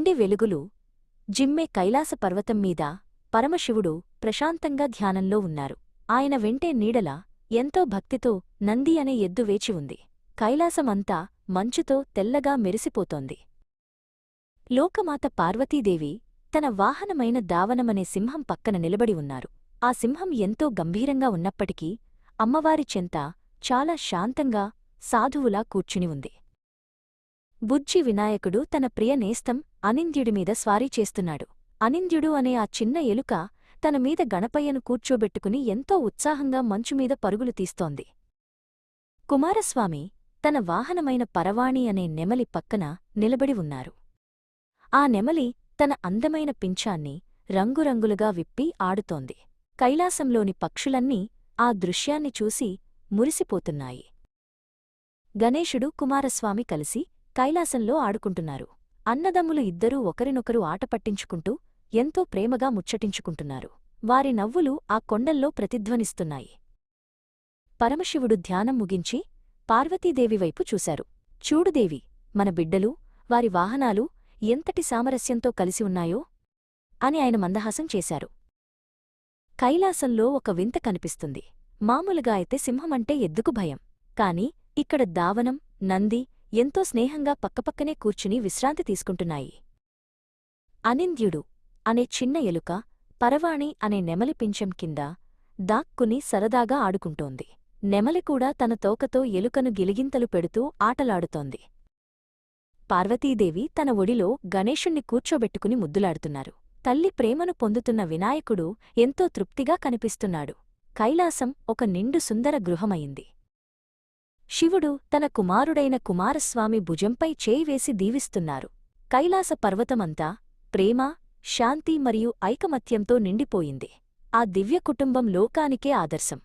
ఇండి వెలుగులు జిమ్మే కైలాస పర్వతం మీద పరమశివుడు ప్రశాంతంగా ధ్యానంలో ఉన్నారు. ఆయన వెంటే నీడల ఎంతో భక్తితో నంది అనే ఎద్దు వేచి ఉంది. కైలాసమంతా మంచుతో తెల్లగా మెరిసిపోతోంది. లోకమాత పార్వతీదేవి తన వాహనమైన దావనమనే సింహం పక్కన నిలబడి ఉన్నారు. ఆ సింహం ఎంతో గంభీరంగా ఉన్నప్పటికీ అమ్మవారి చెంత చాలా శాంతంగా సాధువులా కూర్చుని ఉంది. బుజ్జి వినాయకుడు తన ప్రియ నేస్తం అనింద్యుడిమీద స్వారీ చేస్తున్నాడు. అనింద్యుడు అనే ఆ చిన్న ఎలుక తన మీద గణపయ్యను కూర్చోబెట్టుకుని ఎంతో ఉత్సాహంగా మంచుమీద పరుగులు తీస్తోంది. కుమారస్వామి తన వాహనమైన పరవాణి అనే నెమలి పక్కన నిలబడి ఉన్నారు. ఆ నెమలి తన అందమైన పింఛాన్ని రంగురంగులుగా విప్పి ఆడుతోంది. కైలాసంలోని పక్షులన్నీ ఆ దృశ్యాన్ని చూసి మురిసిపోతున్నాయి. గణేశుడు కుమారస్వామి కలిసి కైలాసంలో ఆడుకుంటున్నారు. అన్నదమ్ములు ఇద్దరూ ఒకరినొకరు ఆటపట్టించుకుంటూ ఎంతో ప్రేమగా ముచ్చటించుకుంటున్నారు. వారి నవ్వులు ఆ కొండల్లో ప్రతిధ్వనిస్తున్నాయి. పరమశివుడు ధ్యానం ముగించి పార్వతీదేవి వైపు చూశారు. చూడుదేవి మన బిడ్డలు వారి వాహనాలు ఎంతటి సామరస్యంతో కలిసి ఉన్నాయో అని ఆయన మందహాసం చేశారు. కైలాసంలో ఒక వింత కనిపిస్తుంది. మామూలుగా అయితే సింహమంటే ఎద్దుకు భయం? కాని ఇక్కడ దావనం నంది ఎంతో స్నేహంగా పక్కపక్కనే కూర్చుని విశ్రాంతి తీసుకుంటున్నాయి. అనింద్యుడు అనే చిన్న ఎలుక పరవాణి అనే నెమలి పింఛం కింద దాక్కుని సరదాగా ఆడుకుంటోంది. నెమలి కూడా తన తోకతో ఎలుకను గిలిగింతలు పెడుతూ ఆటలాడుతోంది. పార్వతీదేవి తన ఒడిలో గణేశుణ్ణి కూర్చోబెట్టుకుని ముద్దులాడుతున్నారు. తల్లి ప్రేమను పొందుతున్న వినాయకుడు ఎంతో తృప్తిగా కనిపిస్తున్నాడు. కైలాసం ఒక నిండు సుందర గృహమయింది. శివుడు తన కుమారుడైన కుమారస్వామి భుజంపై చేయివేసి దీవిస్తున్నారు. కైలాస పర్వతమంతా ప్రేమ శాంతి మరియు ఐకమత్యంతో నిండిపోయింది. ఆ దివ్య కుటుంబం లోకానికే ఆదర్శం.